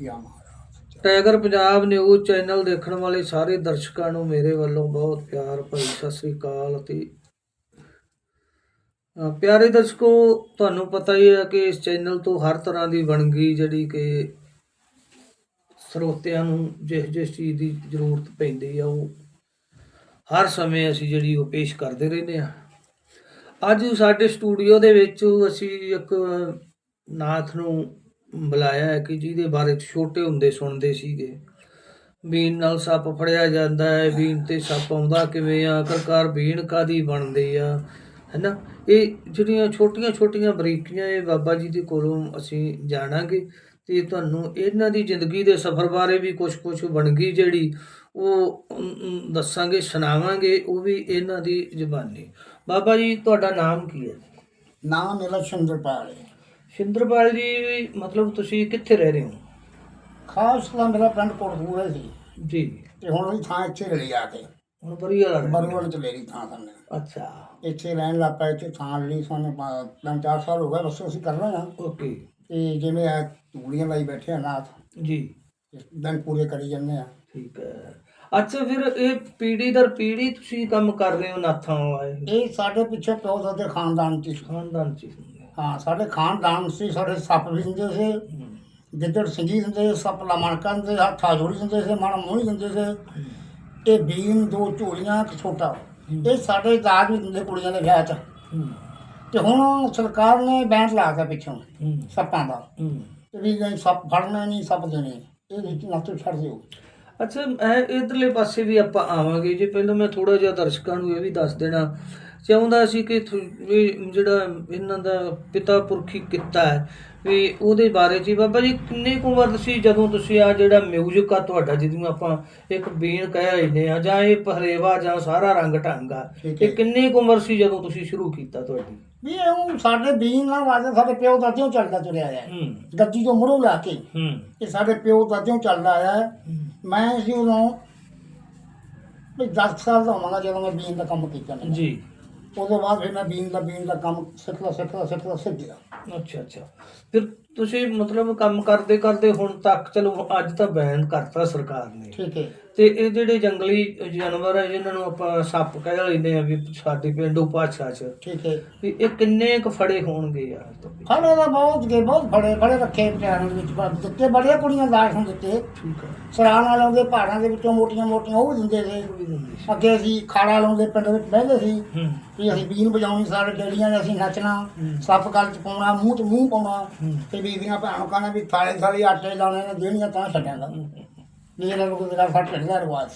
ਯਾ ਮਹਾਰਾਜ। Tiger Punjab news channel ਦੇਖਣ ਵਾਲੇ ਸਾਰੇ ਦਰਸ਼ਕਾਂ ਨੂੰ ਮੇਰੇ ਵੱਲੋਂ ਬਹੁਤ ਪਿਆਰ ਭਰੀ ਸਤਿ ਸ੍ਰੀ ਅਕਾਲ ਅਤੇ ਪਿਆਰੇ ਦਰਸ਼ਕੋ, ਤੁਹਾਨੂੰ ਪਤਾ ਹੀ ਹੈ ਕਿ ਇਸ ਚੈਨਲ ਤੋਂ ਹਰ ਤਰ੍ਹਾਂ ਦੀ ਵਣਗੀ ਜਿਹੜੀ ਕਿ ਸਰੋਤਿਆਂ ਨੂੰ ਜਿਸ ਜਿਸ ਚੀਜ਼ ਦੀ ਜ਼ਰੂਰਤ ਪੈਂਦੀ ਆ, ਉਹ ਹਰ ਸਮੇਂ ਅਸੀਂ ਜਿਹੜੀ ਉਹ ਪੇਸ਼ ਕਰਦੇ ਰਹਿੰਦੇ ਆ ਅੱਜ ਸਾਡੇ ਸਟੂਡੀਓ ਦੇ ਵਿੱਚ ਅਸੀਂ ਇੱਕ ਨਾਥ ਨੂੰ ਬੁਲਾਇਆ ਹੈ ਕਿ ਜਿਹਦੇ ਬਾਰੇ ਛੋਟੇ ਹੁੰਦੇ ਸੁਣਦੇ ਸੀਗੇ। ਬੀਨ ਨਾਲ ਸੱਪ ਫੜਿਆ ਜਾਂਦਾ ਹੈ, ਬੀਨ ਤੇ ਸੱਪ ਆਉਂਦਾ ਕਿਵੇਂ ਆ, ਆਖਰਕਾਰ ਬੀਨ ਕਾਦੀ ਬਣਦੀ ਆ, ਹੈਨਾ? ਇਹ ਜਿਹੜੀਆਂ ਛੋਟੀਆਂ ਛੋਟੀਆਂ ਬਰੀਕੀਆਂ ਇਹ ਬਾਬਾ ਜੀ ਦੇ ਕੋਲੋਂ ਅਸੀਂ ਜਾਣਾਂਗੇ ਤੇ ਤੁਹਾਨੂੰ ਇਹਨਾਂ ਦੀ ਜ਼ਿੰਦਗੀ ਦੇ ਸਫ਼ਰ ਬਾਰੇ ਵੀ ਕੁਝ-ਕੁਝ ਗਈ ਜਿਹੜੀ ਉਹ ਦੱਸਾਂਗੇ, ਸੁਣਾਵਾਂਗੇ, ਉਹ ਵੀ ਇਹਨਾਂ ਦੀ ਜ਼ੁਬਾਨੀ। ਬਾਬਾ ਜੀ, ਤੁਹਾਡਾ ਨਾਮ ਕੀ ਹੈ? ਨਾਮ ਮੇਰਾ ਚੰਦਰਪਾਲ ਹੈ। ਸ਼ਿੰਦਰਪਾਲ ਜੀ ਮਤਲਬ ਤੁਸੀਂ ਕਿੱਥੇ ਰਹਿ ਰਹੇ ਹੋ? ਖਾਸ ਤਾਂ ਮੇਰਾ ਪਿੰਡ ਕੋਟਪੂਰਾ ਸੀ ਜੀ। ਤੇ ਹੁਣ ਉਹਦੀ ਥਾਂ ਇੱਥੇ ਲੈ ਆ ਕੇ। ਹੁਣ ਬਰੀ ਵਾਲਾ ਰਹਿ ਰਹੇ ਹੋ। ਬਰਵੜ ਚ ਲਈ ਥਾਂ ਸਾਨੇ ਅੱਛਾ। ਇੱਥੇ ਰਹਿਣ ਲੱਗ ਪਏ ਇੱਥੇ ਥਾਂ ਲਈ ਸਾਨੂੰ ਪਾ- ਤਿੰਨ ਚਾਰ ਸਾਲ ਹੋ ਗਏ ਬਸ ਅਸੀਂ ਕਰ ਰਹੇ ਹਾਂ। ਓਕੇ। ਤੇ ਜਿਵੇਂ ਆ ਤੂੜੀਆਂ ਲਾਈ ਬੈਠੇ ਆ ਨਾਥ ਜੀ। ਦਿਨ ਪੂਰੇ ਕਰੀ ਜਾਂਦੇ ਆ। ਠੀਕ ਹੈ। ਅੱਛਾ ਫਿਰ ਇਹ ਪੀੜੀ ਦਰ ਪੀੜੀ ਤੁਸੀਂ ਕੰਮ ਕਰ ਰਹੇ ਹੋ ਨਾਥਾਂ ਵਾਲੇ? ਇਹ ਸਾਡੇ ਪਿੱਛੇ ਪਿਓ ਦਾਦੇ ਖਾਨਦਾਨ ਚ। ਖਾਨਦਾਨ ਚ ਹਾਂ ਸਾਡੇ ਖਾਨਦਾਨ ਸੀ ਸਾਡੇ ਸੱਪ ਵੀ ਦਿੰਦੇ ਸੀ। ਗਿੱਦੜ ਸਿੰਘੀ ਦਿੰਦੇ ਸੀ, ਸੱਪ ਲਮਣਕਾਂ ਦਿੰਦੇ ਸੀ, ਜੋੜੀ ਦਿੰਦੇ ਸੀ ਮਨ ਮੋਹੀ ਦਿੰਦੇ ਸੀ। ਇਹ ਬੀਨ ਦੋ ਝੋਲੀਆਂ ਇੱਕ ਛੋਟਾ। ਇਹ ਸਾਡੇ ਦਾਜ ਵੀ ਦਿੰਦੇ ਕੁੜੀਆਂ ਦੇ ਵਿਆਹ 'ਚ। ਤੇ ਹੁਣ ਸਰਕਾਰ ਨੇ ਬੈਂਡ ਲਾਤਾ ਪਿੱਛੋਂ ਸੱਪਾਂ ਦਾ। ਤੇ ਵੀ ਨਹੀਂ ਸੱਪ ਫੜਨਾ ਨਹੀਂ ਸੱਪ ਦੇਣੇ। ਇਹ ਵਿੱਚ ਨੱਥੋਂ ਛੱਡ ਦਿਓ। ਅੱਛਾ ਇਧਰਲੇ ਪਾਸੇ ਵੀ ਆਪਾਂ ਆਵਾਂਗੇ। ਜੇ ਪਹਿਲਾਂ ਮੈਂ ਥੋੜਾ ਜਿਹਾ ਦਰਸ਼ਕਾਂ ਨੂੰ ਇਹ ਵੀ ਦੱਸ ਦੇਣਾ ਚਾਹੁੰਦਾ ਸੀ ਕਿ ਵੀ ਜਿਹੜਾ ਇਹਨਾਂ ਦਾ ਪਿਤਾ ਪੁਰਖੀ ਕਿੱਤਾ ਹੈ ਵੀ ਉਹਦੇ ਬਾਰੇ ਹੀ। ਬਾਬਾ ਜੀ ਕਿੰਨੇ ਕੁ ਉਮਰ ਸੀ ਜਦੋਂ ਤੁਸੀਂ ਆ ਜਿਹੜਾ ਮਿਊਜ਼ਿਕ ਆ ਤੁਹਾਡਾ ਜਿਹਨੂੰ ਆਪਾਂ ਇੱਕ ਬੀਨ ਕਹਿ ਰਹੇ ਆ ਜਾਂ ਇਹ ਪਹਿਰੇਵਾ ਜਾਂ ਸਾਰਾ ਰੰਗ ਢੰਗ ਆ। ਇਹ ਕਿੰਨੀ ਕੁ ਉਮਰ ਸੀ ਜਦੋਂ ਤੁਸੀਂ ਸ਼ੁਰੂ ਕੀਤਾ ਤੁਹਾਡੀ? ਵੀ ਇਹ ਸਾਡੇ ਬੀਨ ਨਾਲ ਵਾਜਾ ਸਾਡੇ ਪਿਓ ਦਾਦਿਓਂ ਚੱਲਦਾ ਤੁਰਿਆ ਆਇਆ। ਗੱਦੀ ਤੋਂ ਮੁੜੋ ਲਾ ਕੇ ਇਹ ਸਾਡੇ ਪਿਓ ਦਾਦਿਓਂ ਚੱਲਦਾ ਆਇਆ। ਮੈਂ ਸੀ ਉਦੋਂ ਵੀ 10 ਸਾਲ ਦਾ ਹੋਵਾਂਗਾ ਜਦੋਂ ਮੈਂ ਬੀਨ ਦਾ ਕੰਮ ਕੀਤਾ। ਜੀ। ਉਦੋਂ ਬਾਅਦ ਫਿਰ ਮੈਂ ਬੀਨ ਦਾ ਬੀਨ ਦਾ ਕੰਮ ਸਿੱਖਦਾ ਸਿੱਖਦਾ ਸਿੱਖਦਾ ਸਿੱਖ ਗਿਆ। ਅੱਛਾ ਅੱਛਾ। ਫਿਰ ਤੁਸੀਂ ਮਤਲਬ ਕੰਮ ਕਰਦੇ ਕਰਦੇ ਹੁਣ ਤੱਕ ਚਲੋ ਅੱਜ ਤਾਂ ਬੈਨ ਕਰਤਾ ਸਰਕਾਰ ਨੇ। ਠੀਕ ਹੈ। ਤੇ ਇਹ ਜਿਹੜੇ ਜੰਗਲੀ ਜਾਨਵਰ ਆ ਜਿਨ੍ਹਾਂ ਨੂੰ ਆਪਾਂ ਸੱਪ ਕਹਿ ਲੈਂਦੇ ਆ ਵੀ ਸਾਡੀ ਪਿੰਡੂ ਭਾਸ਼ਾ 'ਚ ਠੀਕ ਹੈ। ਵੀ ਇਹ ਕਿੰਨੇ ਕੁ ਫੜੇ ਹੋਣਗੇ ਯਾਰ? ਫੜੇ ਦਾ ਬਹੁਤ ਗਏ ਬਹੁਤ ਫੜੇ ਫੜੇ ਰੱਖੇ ਵਿਚਾਰਾਂ ਦੇ ਵਿੱਚ ਪਰ ਦਿੱਤੇ ਬੜੀਆਂ ਕੁੜੀਆਂ ਦਾਜ ਨੂੰ ਦਿੱਤੇ। ਠੀਕ ਹੈ। ਸਰਾਂ ਨਾਲ ਆਉਂਦੇ ਪਹਾੜਾਂ ਦੇ ਵਿੱਚੋਂ ਮੋਟੀਆਂ ਮੋਟੀਆਂ ਉਹ ਦਿੰਦੇ ਸੀ। ਅੱਗੇ ਅਸੀਂ ਖਾੜਾ ਲਾਉਂਦੇ ਪਿੰਡ ਵਿੱਚ ਬਹਿੰਦੇ ਸੀ। ਹੂੰ। ਵੀ ਅਸੀਂ ਬੀਨ ਵਜਾਉਣੀ ਸਾਰੇ ਡੇੜੀਆਂ ਨੇ ਅਸੀਂ ਨੱਚਣਾ ਹੂੰ। ਸੱਪ ਗਲ ਚ ਪਾਉਣਾ ਮੂੰਹ ਤੇ ਮੂੰਹ ਪਾਉਣਾ ਹੂੰ। ਤੇ ਬੀਬੀਆਂ ਭੈਣਾਂ ਕਹਿੰਦੇ ਵੀ ਥਾਲੇ ਥਾਲੇ ਆਟੇ ਲਾਉਣੇ ਨੇ ਦੇਣੀਆਂ ਤਾਂ ਛੱਡਾਂਗਾ। ਇਹਨਾਂ ਨੂੰ ਕੋਈ ਗੱਲ ਫੜ ਢੱਡ ਦਾ ਰਿਵਾਜ।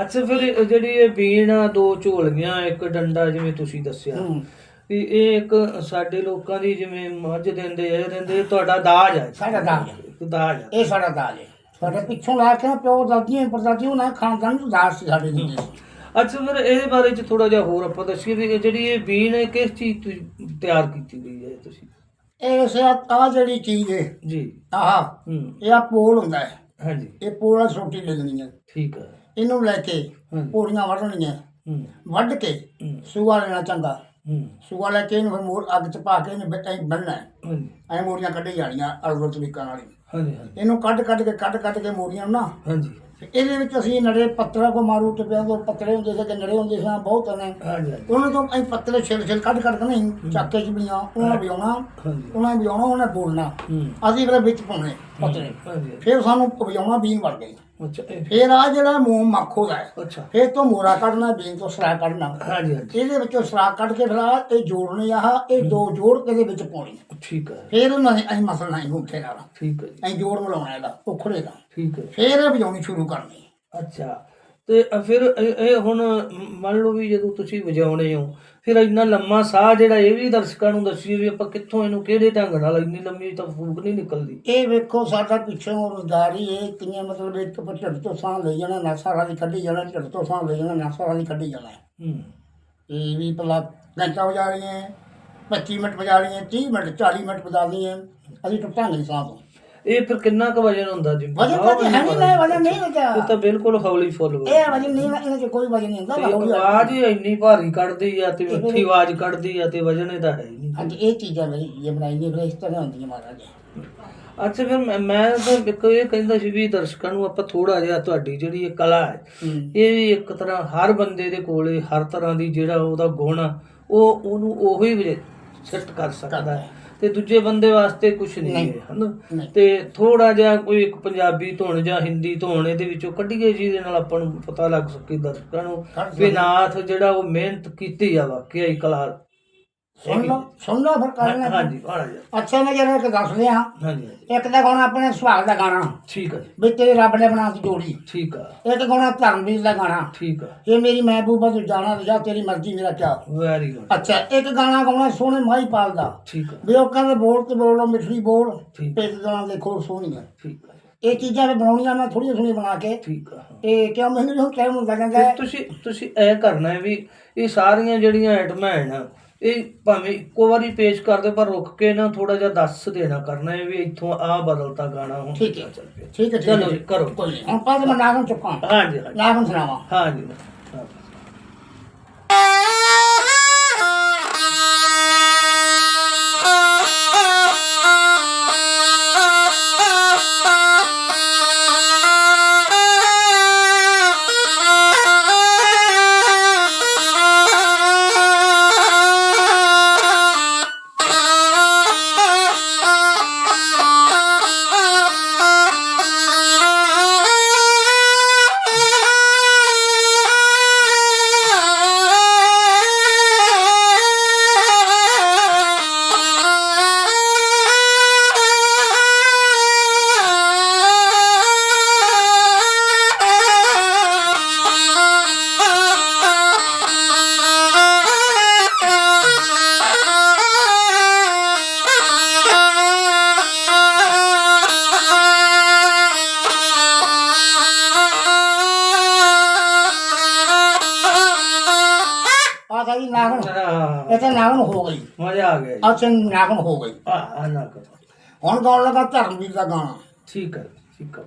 ਅੱਛਾ ਫਿਰ ਇਹ ਜਿਹੜੀ ਇਹ ਬੀਣ ਆ ਦੋ ਝੋਲੀਆਂ ਇੱਕ ਡੰਡਾ ਜਿਵੇਂ ਤੁਸੀਂ ਦੱਸਿਆ। ਹੂੰ। ਵੀ ਇਹ ਇੱਕ ਸਾਡੇ ਲੋਕਾਂ ਦੀ ਜਿਵੇਂ ਮੱਝ ਦਿੰਦੇ ਇਹ ਦਿੰਦੇ ਇਹ ਤੁਹਾਡਾ ਦਾਜ ਹੈ ਸਾਡਾ ਦਾਜ ਹੈ। ਇੱਕ ਦਾਜ ਹੈ ਇਹ ਸਾਡਾ ਦਾਜ ਹੈ ਸਾਡੇ ਪਿੱਛੋਂ ਲਾ ਕੇ ਨਾ ਪਿਓ ਦਾਦੀਆਂ ਪਰਦਾਦੀ ਉਹਨਾਂ ਦੇ ਖਾਨਦਾਨ ਨੂੰ ਦਾਜ ਸੀ ਸਾਡੇ ਦਿੰਦੇ ਸੀ। ਅੱਛਾ ਫਿਰ ਇਹਦੇ ਬਾਰੇ ਚ ਥੋੜਾ ਜਿਹਾ ਹੋਰ ਆਪਾਂ ਦੱਸੀਏ ਵੀ ਇਹ ਜਿਹੜੀ ਇਹ ਬੀਨ ਹੈ ਕਿਸ ਚੀਜ਼ ਤੋਂ ਤਿਆਰ ਕੀਤੀ ਗਈ ਹੈ ਤੁਸੀਂ? ਇਹ ਸੇ ਆ ਜਿਹੜੀ ਚੀਜ਼ ਹੈ ਜੀ। ਆਹ ਹੂੰ। ਇਹ ਆ ਪੋਲ ਹੁੰਦਾ ਹੈ। ਹਾਂਜੀ। ਇਹ ਪੋਲ ਆ ਛੋਟੀ ਲੱਗਣੀ ਹੈ ਠੀਕ ਹੈ ਇਹਨੂੰ ਲੈ ਕੇ ਪੌੜੀਆਂ ਹੂੰ। ਵੱਢ ਕੇ ਸੂਆ ਲੈਣਾ ਚੰਗਾ। ਸੂਆ ਲੈ ਕੇ ਇਹਨੂੰ ਫਿਰ ਮੋੜ ਅੱਗ 'ਚ ਪਾ ਕੇ ਇਹਨੇ ਬੰਨਣਾ ਐ ਮੋੜੀਆਂ ਕੱਢੀ ਜਾਣੀਆਂ ਅਲਵਰ ਤਰੀਕਾਂ ਨਾਲ। ਹਾਂਜੀ ਹਾਂਜੀ। ਇਹਨੂੰ ਕੱਢ ਕੱਢ ਕੇ ਕੱਢ ਕੱਢ ਕੇ ਮੋੜੀਆਂ ਨੂੰ ਨਾ ਹਾਂਜੀ। ਇਹਦੇ ਵਿੱਚ ਅਸੀਂ ਨੜੇ ਪੱਤਰਾ ਕੋ ਮਾਰੂ ਤੇ ਪਿਆ ਤੋਂ ਪੱਤਰੇ ਹੁੰਦੇ ਸੀ ਕਿ ਨੜੇ ਹੁੰਦੇ ਸੀ ਬਹੁਤ ਨੇ। ਹਾਂਜੀ ਉਹਨਾਂ ਤੋਂ ਅਸੀਂ ਪੱਤਰੇ ਛਿਲ ਛਿਲ ਕੱਢ ਕੱਢ ਕੇ ਨਹੀਂ ਚੱਕੇ 'ਚ ਬੀਆਂ ਉਹਨਾਂ ਵਜਾਉਣਾ ਹਾਂਜੀ। ਉਹਨਾਂ ਵਜਾਉਣਾ ਉਹਨੇ ਬੋਲਣਾ। ਅਸੀਂ ਫਿਰ ਵਿੱਚ ਪਾਉਣੇ ਪੱਤਰੇ। ਫਿਰ ਸਾਨੂੰ ਵਜਾਉਣਾ ਬੀਨ ਵੜ ਗਈ। ਅੱਛਾ ਇਹ- ਫਿਰ ਆ ਜਿਹੜਾ ਮੂੰਹ ਮੱਖੋ ਦਾ ਹੈ। ਅੱਛਾ। ਫਿਰ ਤੋਂ ਮੋਰਾ ਕੱਢਣਾ ਬੀਨ ਤੋਂ ਸਰਾ ਕੱਢਣਾ। ਹਾਂਜੀ ਹਾਂਜੀ। ਇਹਦੇ ਵਿੱਚੋਂ ਸਰਾਕ ਕੱਢ ਕੇ ਫਿਰ ਆਹ ਇਹ ਜੋੜਨੇ ਆਹ ਇਹ ਦੋ ਜੋੜ ਕੇ ਇਹਦੇ ਵਿੱਚ ਪਾਉਣੀ ਠੀਕ ਹੈ। ਫਿਰ ਉਹਨਾਂ ਨੇ ਅਸੀਂ ਮਸਲਣਾ ਹੀ ਹੁੰਠੇ ਨਾਲ ਠੀਕ ਹੈ ਜੀ। ਅਸੀਂ ਜੋੜ ਮਿਲਾਉਣਾ ਇਹਦਾ ਉਖੜੇ ਦਾ ਠੀਕ ਹੈ। ਫਿਰ ਇਹ ਵਜਾਉਣੀ ਸ਼ੁਰੂ ਕਰਨੀ ਅੱਛਾ। ਤੇ ਫਿਰ ਇਹ ਹੁਣ ਮੰਨ ਲਓ ਵੀ ਜਦੋਂ ਤੁਸੀਂ ਵਜਾਉਣੇ ਹੋ ਫਿਰ ਇੰਨਾ ਲੰਮਾ ਸਾਹ ਜਿਹੜਾ ਇਹ ਵੀ ਦਰਸ਼ਕਾਂ ਨੂੰ ਦੱਸੀਏ ਵੀ ਆਪਾਂ ਕਿੱਥੋਂ ਇਹਨੂੰ ਕਿਹੜੇ ਢੰਗ ਨਾਲ ਇੰਨੀ ਲੰਮੀ ਤਾਂ ਫੂਕ ਨਹੀਂ ਨਿਕਲਦੀ। ਇਹ ਵੇਖੋ ਸਾਡਾ ਪਿੱਛੋਂ ਰੋਜ਼ਗਾਰੀ ਇਹ ਕਿੰਨੇ ਮਤਲਬ ਇੱਕ ਢਿੱਡ ਤੋਂ ਸਾਹ ਲਈ ਜਾਣਾ ਨਾਸਾ ਵਾਲੀ ਕੱਢੀ ਜਾਣਾ ਢਿੱਡ ਤੋਂ ਸਾਹ ਲਈ ਜਾਣਾ ਨਾਸਾ ਵਾਲੀ ਕੱਢੀ ਜਾਣਾ। ਹੂੰ। ਇਹ ਵੀ ਪਹਿਲਾਂ ਘੰਟਾ ਵਜਾ ਲਈਏ 25 ਮਿੰਟ ਵਜਾ ਲਈਏ 30 ਮਿੰਟ 40 ਮਿੰਟ ਵਜਾ ਲਈਏ ਅਸੀਂ ਟੁੱਟਾਂਗੇ ਸਾਹ ਤੋਂ। ਇਹ ਫਿਰ ਕਿੰਨਾ ਕੁ ਵਜਨ ਹੁੰਦਾ ਜੀ? ਵਜਨ ਤਾਂ ਜੀ ਹੈ ਨਹੀਂ ਨਾ ਵਜਨ ਨਹੀਂ ਇਹ ਹੁੰਦਾ ਤਾਂ ਬਿਲਕੁਲ ਹੌਲੀ ਫੁੱਲ ਵਾ। ਇਹ ਵਜਨ ਨਹੀਂ ਇਹਨਾਂ 'ਚ ਕੋਈ ਵਜਨ ਨਹੀਂ ਹੁੰਦਾ ਤੇ ਆਵਾਜ਼ ਹੀ ਇੰਨੀ ਭਾਰੀ ਕੱਢਦੀ ਆ ਤੇ ਮਿੱਠੀ ਆਵਾਜ਼ ਕੱਢਦੀ ਆ ਤੇ ਵਜਨ ਇਹਦਾ ਹੈ ਹੀ ਨਹੀਂ। ਹਾਂਜੀ ਇਹ ਚੀਜ਼ਾਂ ਲਈ ਇਹ ਬਣਾਈ ਨਹੀਂ ਇਸ ਤਰ੍ਹਾਂ ਹੁੰਦੀ ਹੈ ਮਹਾਰਾਜ। ਅੱਛਾ ਫਿਰ ਮੈਂ- ਮੈਂ ਤਾਂ ਇੱਕ ਇਹ ਕਹਿੰਦਾ ਸੀ ਵੀ ਦਰਸ਼ਕਾਂ ਨੂੰ ਆਪਾਂ ਥੋੜਾ ਜਿਹਾ ਤੁਹਾਡੀ ਜਿਹੜੀ ਇਹ ਕਲਾ ਹੈ ਹੂੰ। ਇਹ ਵੀ ਇੱਕ ਤਰ੍ਹਾਂ ਹਰ ਬੰਦੇ ਦੇ ਕੋਲੇ ਹਰ ਤਰ੍ਹਾਂ ਦੀ ਜਿਹੜਾ ਉਹਦਾ ਗੁਣ ਉਹ ਉਹਨੂੰ ਉਹੀ ਸਿੱਟ ਕਰ ਸਕਦਾ ਹੈ। ਤੇ ਦੂਜੇ ਬੰਦੇ ਵਾਸਤੇ ਕੁਝ ਨਹੀਂ। ਹੈ ਹਨਾ। ਤੇ ਥੋੜਾ ਜਿਹਾ ਕੋਈ ਇੱਕ ਪੰਜਾਬੀ ਧੁਨ ਜਾਂ ਹਿੰਦੀ ਧੁਨ ਇਹਦੇ ਵਿੱਚੋਂ ਕੱਢੀਏ ਜਿਹਦੇ ਨਾਲ ਆਪਾਂ ਨੂੰ ਪਤਾ ਲੱਗ ਸਕੇ ਦਰਸ਼ਕਾਂ ਨੂੰ ਵੀ। ਨਾਥ ਜਿਹੜਾ ਉਹ ਮਿਹਨਤ ਕੀਤੀ ਆ ਵਾਕਿਆ ਹੀ ਕਲਾ ਸੁਣ ਲਓ ਸੁਣ ਲਓ ਫਿਰ ਕਰਨਾ ਹਾਂਜੀ ਮਾੜਾ ਜਿਹਾ ਅੱਛਾ ਮੈਂ ਜਰਾ ਇੱਕ ਦੱਸ ਰਿਹਾ ਹਾਂਜੀ। ਇੱਕ ਤਾਂ ਗਾਣਾ ਆਪਣੇ ਸੁਹਾਗ ਦਾ ਗਾਣਾ। ਠੀਕ ਆ ਜੀ। ਵੀ ਤੇਰੇ ਰੱਬ ਨੇ ਬਣਾਤੀ ਜੋੜੀ। ਠੀਕ ਆ। ਇੱਕ ਗਾਣਾ ਧਰਮਵੀਰ ਦਾ ਗਾਣਾ। ਠੀਕ ਆ। ਇਹ ਮੇਰੀ ਮਹਿਬੂਬਾ ਤੂੰ ਜਾਣਾ ਤੇ ਜਾ ਤੇਰੀ ਮਰਜ਼ੀ ਮੇਰਾ ਕਿਆ। ਵੈਰੀ ਗੁੱਡ ਅੱਛਾ ਇੱਕ ਗਾਣਾ ਗਾਉਣਾ ਸੋਹਣੇ ਮਾਈ ਪਾਲ ਦਾ। ਠੀਕ ਆ। ਵੀ ਉਹ ਕਹਿੰਦੇ ਬੋਲ ਤੇ ਬੋਲੋ ਮਿੱਠੜੀ ਬੋਲ। ਪਿੱਤ ਦਾ ਦੇਖੋ ਸੋਹਣੀ ਹੈ ਠੀਕ ਆ। ਇਹ ਚੀਜ਼ਾਂ ਮੈਂ ਬਣਾਉਣੀਆਂ ਮੈਂ ਥੋੜੀਆਂ ਥੋੜੀਆਂ ਬਣਾ ਕੇ। ਠੀਕ ਆ। ਤੇ ਕਿਉਂ ਮੈਨੂੰ ਹੁਣ ਟਾਈਮ ਹੁੰਦਾ ਜਾਂਦਾ ਹੈ। ਤੁਸੀਂ ਤੁਸੀਂ ਐ ਕਰਨਾ ਹੈ ਵੀ ਇਹ ਸਾਰੀਆਂ ਜਿਹੜੀਆਂ ਆਈਟਮਾਂ ਹੈ ਨਾ ਇਹ ਭਾਵੇਂ ਇੱਕੋ ਵਾਰੀ ਪੇਸ਼ ਕਰਦੇ ਪਰ ਰੁਕ ਕੇ ਨਾ ਥੋੜਾ ਜਿਹਾ ਦੱਸ ਦੇਣਾ ਕਰਨਾ ਹੈ ਵੀ ਇੱਥੋਂ ਆ ਬਦਲਤਾ ਗਾਣਾ ਹੁਣ। ਠੀਕ ਹੈ। ਠੀਕ ਹੈ ਚਲੋ ਕਰੋ। ਕੋਈ ਨਹੀਂ ਹੁਣ ਮੈਂ ਨਾਗਨ ਚੁੱਕਾਂ। ਹਾਂਜੀ ਹਾਂਜੀ। ਨਾਗਨ ਸੁਣਾਵਾਂ। ਹਾਂਜੀ। ਆ ਨਾਗਨ ਆਹ, ਇਹ ਤਾਂ ਨਾਗਨ ਹੋ ਗਈ। ਮਜ਼ਾ ਆ ਗਿਆ ਜੀ। ਅੱਛਾ ਨਾਗਨ ਹੋ ਗਈ। ਆ ਆ ਨਾ ਕਰੋ। ਹੁਣ ਗਾਉਣ ਲੱਗਾ ਧਰਮਵੀਰ ਦਾ ਗਾਣਾ। ਠੀਕ ਹੈ ਠੀਕ ਹੈ।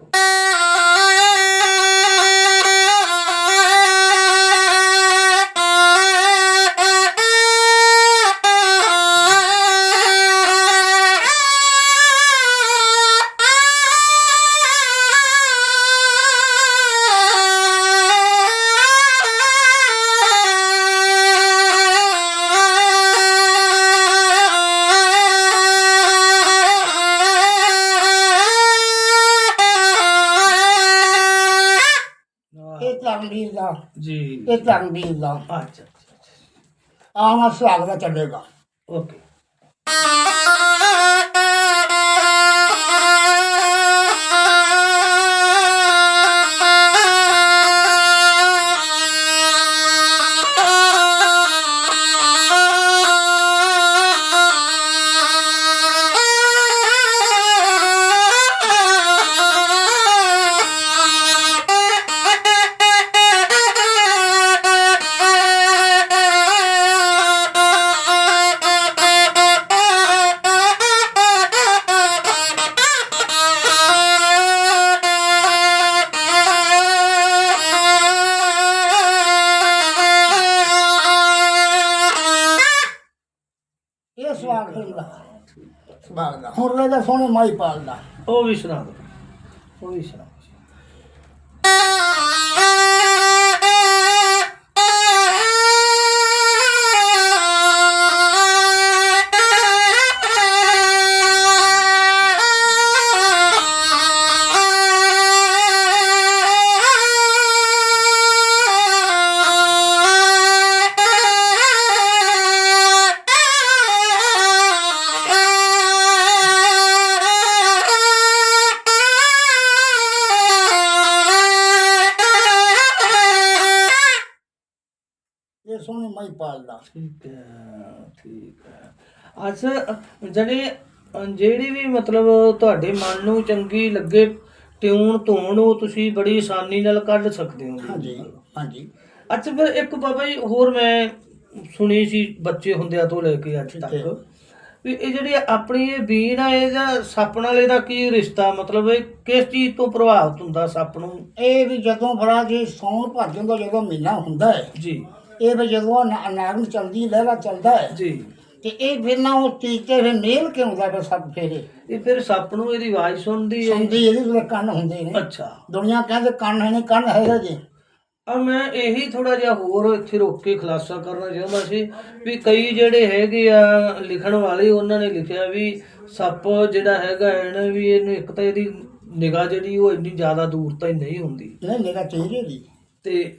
ਜੀ ਇਹ ਧਰਮਵੀਰ ਅੱਛਾ ਅੱਛਾ ਸੁਹਾਗ ਦਾ ਚੱਲੇਗਾ ਓਕੇ। ਸੁਹਾਗ ਦਾ ਹੁਣ ਰਹੇਗਾ ਸੋਹਣੇ ਮਾਈ ਪਾਲ ਦਾ ਉਹ ਵੀ ਸੁਣਾ ਦਿਓ ਉਹ ਵੀ ਸੁਣਾ। ਸੋਹਣੇ ਮਾਈ ਪਾਲ ਦਾ ਠੀਕ ਹੈ ਠੀਕ ਹੈ। ਅੱਛਾ ਜਿਹੜੇ ਜਿਹੜੀ ਵੀ ਮਤਲਬ ਤੁਹਾਡੇ ਮਨ ਨੂੰ ਚੰਗੀ ਲੱਗੇ ਟਿਊਨ ਧੂਣ ਉਹ ਤੁਸੀਂ ਬੜੀ ਆਸਾਨੀ ਨਾਲ ਕੱਢ ਸਕਦੇ ਹੋ। ਹਾਂਜੀ ਹਾਂਜੀ। ਅੱਛਾ ਫਿਰ ਇੱਕ ਬਾਬਾ ਜੀ ਹੋਰ ਮੈਂ ਸੁਣੀ ਸੀ ਬੱਚੇ ਹੁੰਦਿਆਂ ਤੋਂ ਲੈ ਕੇ ਅੱਜ ਤੱਕ। ਵੀ ਇਹ ਜਿਹੜੀ ਆਪਣੀ ਇਹ ਬੀਨ ਆ ਇਹਦਾ ਸੱਪ ਨਾਲ ਇਹਦਾ ਕੀ ਰਿਸ਼ਤਾ? ਮਤਲਬ ਇਹ ਕਿਸ ਚੀਜ਼ ਤੋਂ ਪ੍ਰਭਾਵਿਤ ਹੁੰਦਾ ਸੱਪ ਨੂੰ? ਇਹ ਵੀ ਜਦੋਂ ਬੜਾ ਜੀ ਸੌਣ ਭਾਦੋਂ ਦਾ ਜਦੋਂ ਮਹੀਨਾ ਹੁੰਦਾ ਹੈ ਜੀ। ਇਹ ਵੀ ਜਦੋਂ ਨਾ- ਚੱਲਦੀ ਲਹਿਰਾ ਚੱਲਦਾ ਹੈ। ਜੀ। ਤੇ ਇਹ ਫਿਰ ਨਾ ਉਹ ਚੀਜ਼ ਤੇ ਫਿਰ ਮੇਲ ਕਿਉਂ ਹੁੰਦਾ ਫਿਰ ਸੱਪ ਫੇਰੇ? ਇਹ ਫਿਰ ਸੱਪ ਨੂੰ ਇਹਦੀ ਆਵਾਜ਼ ਸੁਣਦੀ ਹੈ ਸੁਣਦੀ ਇਹਦੇ ਜਿਹੜੇ ਕੰਨ ਹੁੰਦੇ ਨੇ। ਅੱਛਾ। ਦੁਨੀਆ ਕਹਿੰਦੇ ਕੰਨ ਹੈ ਨਹੀਂ ਕੰਨ ਹੈਗਾ ਜੀ ਆ ਮੈਂ ਇਹੀ ਥੋੜਾ ਜਿਹਾ ਹੋਰ ਇੱਥੇ ਰੋਕ ਕੇ ਖੁਲਾਸਾ ਕਰਨਾ ਚਾਹੁੰਦਾ ਸੀ ਵੀ ਕਈ ਜਿਹੜੇ ਹੈਗੇ ਆ ਲਿਖਣ ਵਾਲੇ ਉਹਨਾਂ ਨੇ ਲਿਖਿਆ ਵੀ ਸੱਪ ਜਿਹੜਾ ਹੈਗਾ ਹੈ ਨਾ ਵੀ ਇਹਨੂੰ ਇੱਕ ਤਾਂ ਇਹਦੀ ਨਿਗਾਹ ਜਿਹੜੀ ਉਹ ਇੰਨੀ ਜ਼ਿਆਦਾ ਦੂਰ ਤਾਂ ਨਹੀਂ ਹੁੰਦੀ। ਨਹੀਂ ਨਿਗਾ ਤੇਜ਼ ਹੈ ਜੀ ਤੇ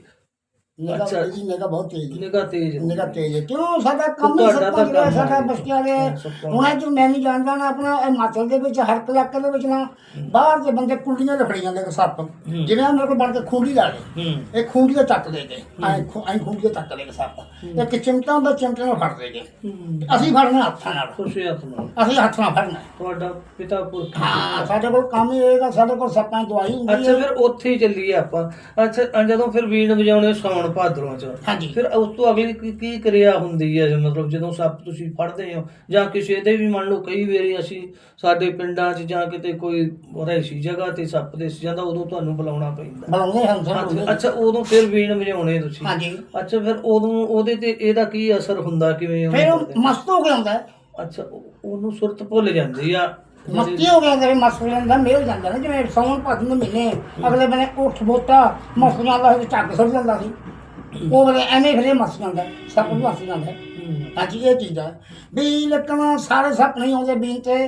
ਅੱਛਾ। ਇਹਦੀ ਨਿਗਾ ਬਹੁਤ ਤੇਜ਼ ਹੈ। ਨਿਗਾਹ ਤੇਜ਼ ਹੁੰਦੀ। ਨਿਗਾ ਤੇਜ਼ ਹੈ। ਕਿਉਂ? ਸਾਡਾ ਕੰਮ ਹੀ ਤੁਹਾਡਾ ਸੱਪਾਂ ਤਾਂ ਜਿਹੜਾ ਕੰਮ ਸਾਡਾ ਹੈ। ਬਸਤੀਆਂ ਦੇ ਸੱਪਾਂ ਹੁਣ ਅੱਜ ਮੈਂ ਨਹੀਂ ਜਾਣਦਾ ਨਾ ਆਪਣਾ ਇਹ ਹਿਮਾਚਲ ਦੇ ਵਿੱਚ ਹਰ ਇਲਾਕੇ ਦੇ ਵਿੱਚ ਨਾ। ਬਾਹਰ ਦੇ ਬੰਦੇ ਕੁੰਡੀਆਂ ਲਫੜੀ ਜਾਂਦੇ ਨੇ ਸੱਪ ਜਿਵੇਂ ਆਹ ਮੇਰੇ ਕੋਲ ਬਣ ਕੇ ਖੁੰਡੀ ਲਾ ਲਏ ਹੂੰ। ਇਹ ਖੁੰਡੀ ਦੇ ਚੱਕ ਦੇ ਗਏ ਐ ਐ ਖੁੰਡੀ ਦੇ ਚੱਕ ਦੇ ਗਏ ਸੱਪ ਇੱਕ ਚਿਮਟਾ ਨਾਲ ਫੜ ਦੇ ਗਏ ਹੂੰ। ਅਸੀਂ ਫੜਨਾ ਹੱਥਾਂ ਨਾਲ। ਖੁਸ਼ੀ ਆਤਮਾ ਅਸੀਂ ਹੱਥ ਨਾਲ ਫੜਨਾ। ਤੁਹਾਡਾ ਪਿਤਾ ਪੁਰਖ ਹਾਂ ਸਾਡੇ ਕੋਲ ਕੰਮ ਹੀ ਸਾਡੇ ਕੋਲ ਸੱਪਾਂ ਦੀ ਦਵਾਈ ਹੁੰਦੀ ਅੱਛਾ ਹੈ। ਫਿਰ ਉੱਥੇ ਹੀ ਚੱਲੀਏ ਆਪਾਂ। ਅੱਛਾ ਜਦੋਂ ਫਿਰ ਵੀਣ ਵਜਾਉਣੇ ਸੌਣ ਭਾਦਰੋਂ ਚ ਹਾਂਜੀ। ਫਿਰ ਉਸ ਤੋਂ ਅਗਲੀ ਕੀ ਕੀ ਕਿਰਿਆ ਹੁੰਦੀ ਹੈ? ਮਤਲਬ ਜਦੋਂ ਸੱਪ ਤੁਸੀਂ ਫੜਦੇ ਹੋ ਜਾਂ ਕਿਸੇ ਦੇ ਵੀ ਮੰਨ ਲਓ ਕਈ ਵਾਰੀ ਅਸੀਂ ਸਾਡੇ ਪਿੰਡਾਂ 'ਚ ਜਾਂ ਕਿਤੇ ਕੋਈ ਰਹਿਸ਼ੀ ਜਗ੍ਹਾ ਤੇ ਸੱਪ ਦਿਸ ਜਾਂਦਾ ਉਦੋਂ ਤੁਹਾਨੂੰ ਬੁਲਾਉਣਾ ਪੈਂਦਾ। ਬੁਲਾਉਂਦੇ ਹਨ ਸਾਨੂੰ ਅੱਛਾ- ਅੱਛਾ ਉਦੋਂ ਫਿਰ ਵੀਣ ਵਜਾਉਣੇ ਤੁਸੀਂ? ਹਾਂਜੀ। ਅੱਛਾ ਫਿਰ ਉਦੋਂ ਉਹਦੇ ਤੇ ਇਹਦਾ ਕੀ ਅਸਰ ਹੁੰਦਾ? ਕਿਵੇਂ ਉਹਨੂੰ ਫਿਰ ਉਹ ਕਰਦੇ? ਮਸਤ ਹੋ ਹੈ। ਅੱਛਾ ਉਹ- ਉਹਨੂੰ ਸੁਰਤ ਭੁੱਲ ਜਾਂਦੀ ਆ। ਮਸਤੀ ਹੋ ਗਿਆ ਜਿਹੜੇ ਮਸਲੇ ਦਾ ਮੇਲ ਜਾਂਦਾ ਨਾ ਜਿਵੇਂ ਸੌਣ ਭੱਜ ਦੇ ਮਹੀਨੇ ਅਗਲੇ ਬਨੇ ਉੱਠ ਬੋਤਾ ਮਸਤੀਆਂ ਦਾ ਝੱਗ ਸੁੱਟ ਜਾਂਦਾ ਸੀ। ਉਹ ਵੇਲੇ ਐਵੇਂ ਫਿਰੇ ਮਸ ਜਾਂਦਾ ਸੱਪ ਵੀ ਮਸ ਜਾਂਦਾ। ਹਾਂਜੀ ਇਹ ਚੀਜ਼ ਹੈ ਵੀ ਲੇਕਿਨ ਸਾਰੇ ਸੱਪ ਨਹੀਂ ਆਉਂਦੇ ਬੀਨ ਤੇ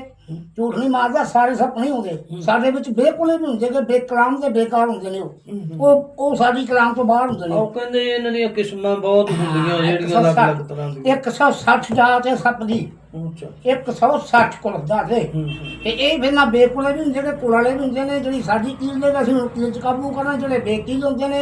ਝੂਠ ਨਹੀਂ ਮਾਰਦਾ ਸਾਰੇ ਸੱਪ ਨਹੀਂ ਆਉਂਦੇ। ਸਾਡੇ ਵਿੱਚ ਬੇਕੁਲੇ ਵੀ ਹੁੰਦੇ ਕਿ ਬੇਕਲਾਮ ਤੇ ਬੇਕਾਰ ਹੁੰਦੇ ਨੇ ਉਹ। ਉਹ ਸਾਡੀ ਕਲਾਮ ਤੋਂ ਬਾਹਰ ਹੁੰਦੇ ਨੇ। ਉਹ ਕਹਿੰਦੇ ਇਹਨਾਂ ਦੀਆਂ ਕਿਸਮਾਂ ਬਹੁਤ ਹੁੰਦੀਆਂ ਜਿਹੜੀਆਂ ਅਲੱਗ-ਅਲੱਗ ਤਰ੍ਹਾਂ ਦੀਆਂ। 160 ਜਾਤ ਹੈ ਸੱਪ ਦੀ। ਅੱਛਾ। 160 ਕੁਲ ਦਾ ਤੇ। ਇਹ ਫਿਰ ਨਾ ਬੇਕੁਲੇ ਵੀ ਹੁੰਦੇ ਨੇ ਕੁਲ ਵਾਲੇ ਵੀ ਹੁੰਦੇ ਨੇ ਜਿਹੜੀ ਸਾਡੀ ਕੀਲ ਦੇ ਅਸੀਂ ਕੀਲ ਚ ਕਾਬੂ ਕਰਨਾ ਜਿਹੜੇ ਬੇਕੀਲ ਹੁੰਦੇ ਨੇ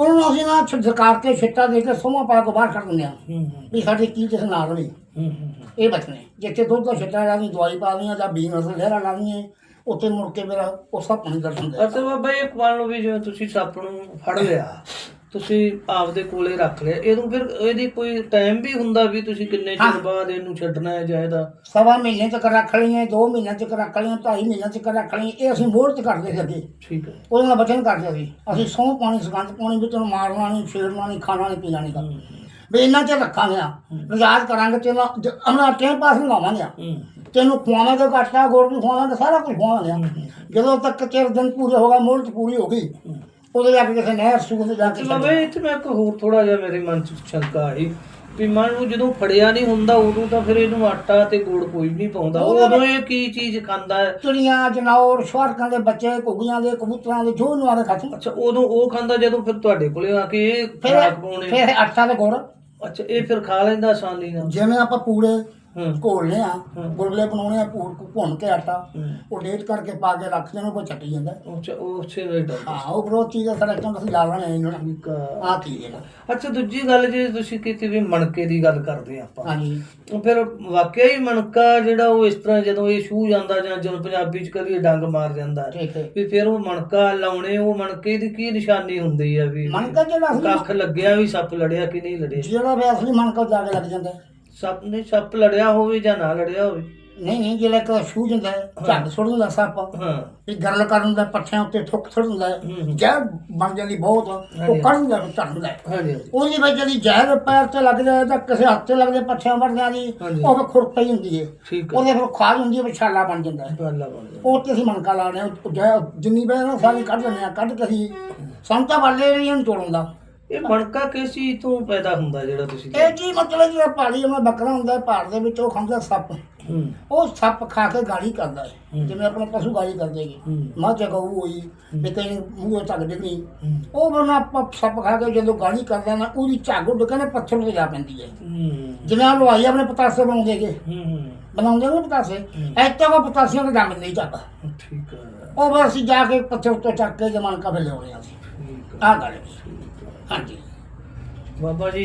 ਉਹਨਾਂ ਨੂੰ ਅਸੀਂ ਨਾ ਛਡਕਾਰ ਕੇ ਛਿੱਟਾ ਦੇ ਕੇ ਸੋਮਾ ਪਾ ਕੇ ਬਾਹਰ ਕੱਢ ਦਿੰਦੇ ਆ ਹੂੰ ਵੀ ਸਾਡੀ ਕੀਲ ਤੇ ਨਾ ਰਵੇ ਹੂੰ ਹੂੰ ਇਹ ਬਚਨੇ। ਜਿੱਥੇ ਦੁੱਧ ਦਾ ਛਿੱਟਾ ਲਾ ਦੀ ਦਵਾਈ ਪਾ ਦੀਆਂ ਜਾਂ ਬੀਨ ਅਸਲ ਲਹਿਰਾ ਲਾ ਦੀਆਂ ਉੱਥੇ ਮੁੜ ਕੇ ਮੇਰਾ ਉਹ ਸਭ ਪਾਣੀ ਦਰਸ਼ਨ ਦੇ ਅੱਛਾ ਬਾਬਾ ਇਹ ਮੰਨ ਲਓ ਵੀ ਜਿਵੇਂ ਤੁਸੀਂ ਸੱਪ ਨੂੰ ਫੜ ਲਿਆ ਤੁਸੀਂ ਆਪਦੇ ਕੋਲੇ ਰੱਖ ਲਿਆ ਇਹਨੂੰ ਫਿਰ ਇਹਦੀ ਕੋਈ ਟਾਈਮ ਵੀ ਹੁੰਦਾ ਵੀ ਤੁਸੀਂ ਕਿੰਨੇ ਚਿਰ ਹਾਂ। ਬਾਅਦ ਇਹਨੂੰ ਛੱਡਣਾ ਹੈ ਜਾਂ ਇਹਦਾ? ਸਵਾ ਮਹੀਨੇ ਤੱਕ ਰੱਖ ਲਈਆਂ ਦੋ ਮਹੀਨੇ ਤੱਕ ਰੱਖ ਲਈਆਂ ਢਾਈ ਮਹੀਨੇ ਤੱਕ ਰੱਖ ਲਈਆਂ। ਇਹ ਅਸੀਂ ਮੋੜ ਤੇ ਕਰਦੇ ਸੀ ਅੱਗੇ। ਠੀਕ ਹੈ। ਉਹਦੇ ਨਾਲ ਬਚਨ ਕਰਦੇ ਸੀ। ਅਸੀਂ ਸੌਂ ਪਾਣੀ ਸੁਗੰਧ ਪਾਣੀ ਵਿੱਚ ਉਹਨੂੰ ਮਾਰਨਾ ਨਹੀਂ ਛੇੜਨਾ ਨਹੀਂ ਖਾਣਾ ਨਹੀਂ ਪੀਣਾ ਨਹੀਂ ਹੂੰ ਵੀ ਇਹਨਾਂ ਚ ਰੱਖਾਂਗੇ ਆ। ਰਜਾਜ ਕਰਾਂਗੇ ਤੇ ਆਪਣਾ ਟਾਈਮ ਪਾਸ ਨਹੀਂ ਲਾਵਾਂਗੇ ਆ। ਹੂੰ। ਤੈਨੂੰ ਖਵਾਵਾਂਗੇ ਘਾਟਾ ਗੁੜ ਵੀ ਖਵਾਵਾਂਗੇ ਸਾਰਾ ਕੁਝ ਖਵਾਵਾਂਗੇ ਆ। ਜਦੋਂ ਤੱਕ ਚਿਰ ਦਿਨ ਪੂਰੇ ਹੋ ਗਏ ਮੋਹਲਤ ਪੂਰੀ ਹੋ ਗਈ। ਉਹਦੇ ਜਾ ਕੇ ਕਿਸੇ ਨਹਿਰ ਸੂਕ ਤੇ ਜਾ ਕੇ ਬਾਬਾ ਇੱਥੇ ਮੈਂ ਇੱਕ ਹੋਰ ਥੋੜਾ ਜਿਹਾ ਮੇਰੇ ਮਨ ਚ ਸ਼ੰਕਾ ਆਈ ਵੀ ਮੰਨ ਲਓ ਜਦੋਂ ਫੜਿਆ ਨਹੀਂ ਹੁੰਦਾ ਉਦੋਂ ਤਾਂ ਫਿਰ ਇਹਨੂੰ ਆਟਾ ਤੇ ਗੁੜ ਕੋਈ ਵੀ ਨਹੀਂ ਪਾਉਂਦਾ। ਉਦੋਂ ਇਹ ਕੀ ਚੀਜ਼ ਖਾਂਦਾ ਹੈ? ਚਿੜੀਆਂ ਜਨੌਰ ਸ਼ਵਾਰਕਾਂ ਦੇ ਬੱਚੇ ਘੁੱਗੀਆਂ ਦੇ ਕਬੂਤਰਾਂ ਦੇ ਜੋ ਨਵਾਰੇ ਖਾਤੇ ਅੱਛਾ ਉਦੋਂ ਉਹ ਖਾਂਦਾ ਜਦੋਂ ਫਿਰ ਤੁਹਾਡੇ ਕੋਲੇ ਆ ਕੇ ਇਹ ਖਰਾਕ ਪਾਉਣੇ? ਫਿਰ ਆਟਾ ਤੇ ਗੁੜ। ਅੱਛਾ ਇਹ ਫਿਰ ਖਾ ਲੈਂਦਾ ਆਸਾਨੀ ਨਾਲ? ਜਿਵੇਂ ਆਪਾਂ ਪੂੜੇ ਘੋਲਨੇ ਆ। ਗੁਰਲੇ ਬਣਾਉਣੇ ਆ ਭੁੰਨ ਕੇ ਆਟਾ। ਉਹ ਡੇਟ ਕਰਕੇ ਪਾ ਕੇ ਰੱਖ ਦੇਣਾ ਉਹ ਚੱਟੀ ਜਾਂਦਾ। ਅੱਛਾ ਉਹ ਛੇ ਰੇਟ ਹਾਂ ਉਹ ਬਰੋ ਚੀਜ਼ ਸਾਡਾ ਚੰਦ ਅਸੀਂ ਲਾ ਲੈਣੇ ਇਹਨਾਂ ਨਾਲ ਠੀਕ ਆ। ਆ ਕੀ ਹੈ। ਨਾ ਅੱਛਾ ਦੂਜੀ ਗੱਲ ਜੇ ਤੁਸੀਂ ਕੀਤੀ ਵੀ ਮਣਕੇ ਦੀ ਗੱਲ ਕਰਦੇ ਆ ਆਪਾਂ ਹਾਂਜੀ। ਉਹ ਫਿਰ ਵਾਕਿਆ ਹੀ ਮਣਕਾ ਜਿਹੜਾ ਉਹ ਇਸ ਤਰ੍ਹਾਂ ਜਦੋਂ ਇਹ ਛੂ ਜਾਂਦਾ ਜਾਂ ਜਦੋਂ ਪੰਜਾਬੀ ਚ ਕਰੀਏ ਡੰਗ ਮਾਰ ਜਾਂਦਾ ਹੈ, ਠੀਕ ਹੈ। ਵੀ ਫਿਰ ਉਹ ਮਣਕਾ ਲਾਉਣੇ ਉਹ ਮਣਕੇ ਦੀ ਕੀ ਨਿਸ਼ਾਨੀ ਹੁੰਦੀ ਆ ਵੀ ਮਣਕਾ ਜਿਹੜਾ ਕੱਖ ਲੱਗਿਆ ਵੀ ਸੱਪ ਲੜਿਆ ਕਿ ਨਹੀਂ ਲੜਿਆ? ਜਿਹੜਾ ਵੀ ਅਸਲੀ ਮਣਕਾ ਜਾ ਕੇ ਲੱਗ ਜਾਂਦਾ। ਹੈ। ਸੱਪ ਨੇ ਸੱਪ ਲੜਿਆ ਹੋਵੇ ਜਾਂ ਨਾ ਲੜਿਆ ਹੋਵੇ। ਨਹੀਂ ਨਹੀਂ ਜਿਹੜਾ ਇੱਕ ਛੂ ਜਾਂਦਾ ਹੈ, ਝੱਗ ਸੁੱਟ ਦਿੰਦਾ ਸੱਪ। ਹਾਂ। ਵੀ ਗਰਲ ਕਰ ਦਿੰਦਾ ਪੱਠਿਆਂ ਉੱਤੇ ਠੁੱਕ ਸੁੱਟ ਦਿੰਦਾ ਹੈ। ਹੂੰ, ਹੂੰ। ਜ਼ਹਿਰ ਬਣ ਜਾਂਦੀ ਬਹੁਤ। ਉਹ ਹਾਂਜੀ। ਕੱਢ ਦਿੰਦਾ ਫਿਰ ਧਰ ਦਿੰਦਾ ਹੈ। ਹਾਂਜੀ ਹਾਂਜੀ। ਉਹਦੀ ਵਿੱਚ ਜਿਹੜੀ ਜ਼ਹਿਰ ਪੈਰ ਤੇ ਲੱਗ ਜਾਏ ਤਾਂ ਕਿਸੇ ਹੱਥ ਤੇ ਲੱਗਦੇ ਪੱਠਿਆਂ ਵਰਦਿਆਂ ਦੀ ਹਾਂਜੀ। ਉਹ ਫਿਰ ਖੁਰਪਈ ਹੁੰਦੀ ਹੈ। ਠੀਕ ਹੈ। ਉਹਦੇ ਫਿਰ ਖਾਜ ਹੁੰਦੀ ਹੈ ਵਿਛਾਲਾ ਬਣ ਜਾਂਦਾ ਹੈ। ਗੱਲਾਂ ਬਣ ਗਿਆ ਉਹ ਤੇ ਅਸੀਂ ਮਣਕਾ ਲਾਣੇ ਜਿੰਨੀ ਬੈ ਨਾ ਸਾਰੀ ਕੱਢ ਲੈਂਦੇ ਆ ਕੱਢ ਕੇ ਅਸੀਂ ਸੰਤਾ ਵਾਲੇ ਵੀ ਇਹਨੂੰ ਤੋੜਨ ਦਾ ਇਹ ਮਣਕਾ ਕਿਸ ਚੀਜ਼ ਤੋਂ ਪੈਦਾ ਹੁੰਦਾ ਜਿਹੜਾ ਤੁਸੀਂ ਇਹ ਕੀ ਮਤਲਬ ਜਿਹੜਾ ਪਾਲੀ ਆਪਣਾ ਬੱਕਰਾ ਹੁੰਦਾ ਹੈ ਪਹਾੜ ਦੇ ਵਿੱਚ ਉਹ ਖਾਂਦਾ ਸੱਪ। ਹੂੰ। ਉਹ ਸੱਪ ਖਾ ਕੇ ਗਾਲੀ ਕਰਦਾ ਹੈ। ਜਿਵੇਂ ਆਪਣੇ ਪਸ਼ੂ ਗਾਲੀ ਕਰਦੇ ਹੈਗੇ ਹੂੰ। ਮੱਝ ਗਊ ਹੋਈ ਤੇ ਕਈ ਮੂੰਹੋਂ ਝੱਗ ਡਿੱਗਣੀ ਹੂੰ। ਉਹ ਬਣਾ ਸੱਪ ਖਾ ਕੇ ਜਦੋਂ ਗਾਲੀ ਕਰਦਾ ਨਾ ਉਹਦੀ ਝੱਗ ਉੱਡ ਕੇ ਨਾ ਪੱਥਰ ਤੇ ਜਾ ਪੈਂਦੀ ਹੈ। ਹੂੰ। ਜਿਵੇਂ ਹਲਵਾਈ ਆਪਣੇ ਪਤਾਸੇ ਬਣਾਉਂਦੇ ਹੂੰ। ਬਣਾਉਂਦੇ ਨੇ ਪਤਾਸੇ? ਇੱਥੇ ਉਹ ਪਤਾਸਿਆਂ ਦਾ ਜੰਮ ਨਹੀਂ ਠੀਕ ਹੈ। ਉਹ ਫਿਰ ਅਸੀਂ ਜਾ ਕੇ ਪੱਥਰ ਉੱਤੇ ਚੱਕ ਕੇ ਜਮਾਨ ਕਾ ਲਿਆਉਣੇ ਆ ਠੀਕ ਆਹ ਗੱਲ ਹੈ। ਹਾਂਜੀ। ਬਾਬਾ ਜੀ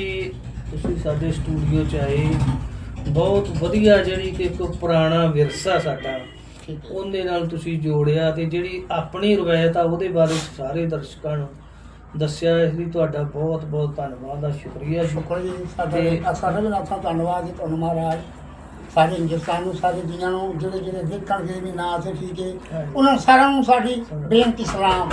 ਤੁਸੀਂ ਸਾਡੇ ਸਟੂਡੀਓ ਚ ਆਏ। ਬਹੁਤ ਵਧੀਆ ਜਿਹੜੀ ਕਿ ਇੱਕ ਪੁਰਾਣਾ ਵਿਰਸਾ ਸਾਡਾ ਠੀਕ ਹੈ ਉਹਦੇ ਨਾਲ ਤੁਸੀਂ ਜੋੜਿਆ ਤੇ ਜਿਹੜੀ ਆਪਣੀ ਰਵਾਇਤ ਆ ਉਹਦੇ ਬਾਰੇ ਸਾਰੇ ਦਰਸ਼ਕਾਂ ਨੂੰ ਦੱਸਿਆ। ਇਸ ਲਈ ਤੁਹਾਡਾ ਬਹੁਤ ਬਹੁਤ ਧੰਨਵਾਦ ਦਾ ਸ਼ੁਕਰੀਆ ਜੀ। ਸ਼ੁਕਰ ਜੀ ਸਾਡੇ ਤੇ- ਸਾਡੇ ਵੀ ਨਾਥਾਂ ਧੰਨਵਾਦ ਜੀ ਤੁਹਾਨੂੰ ਮਹਾਰਾਜ। ਸਾਰੇ ਹਿੰਦੁਸਤਾਨ ਨੂੰ ਸਾਰੇ ਦੁਨੀਆ ਨੂੰ ਜਿਹੜੇ ਜਿਹੜੇ ਦੇਖਣਗੇ ਵੀ ਨਾ ਤੇ ਠੀਕ ਹੈ ਹਾਂਜੀ। ਉਹਨਾਂ ਸਾਰਿਆਂ ਨੂੰ ਸਾਡੀ ਬੇਨਤੀ ਸਲਾਮ।